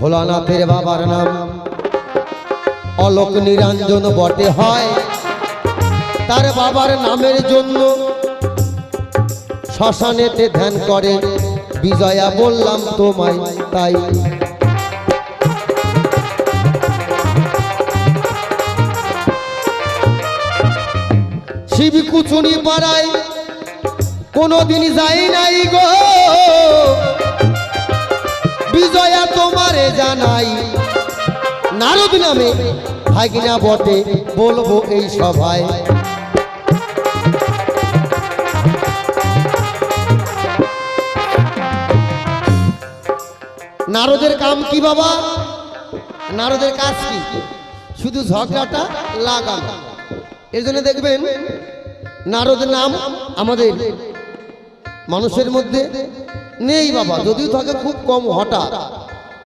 ভোলানাথের বাবার নাম। অলোক নিরঞ্জন বটে হয়। তার বাবার নামের জন্য শ্মশানেতে ধ্যান করে। বিজয়া বললাম তোমায় তাই। শিব কুচুনি পাড়ায় কোনোদিন যাই নাই গো। জানাই। নারদ নামে ভাগিনা বটে, বলব এই সভায়। নারদের কাম কি বাবা? নারদের কাজ কি? শুধু ঝগড়াটা লাগানো। এর জন্য দেখবেন নারদ নাম আমাদের মানুষের মধ্যে নেই বাবা। যদিও থাকে খুব কম হঠাৎ।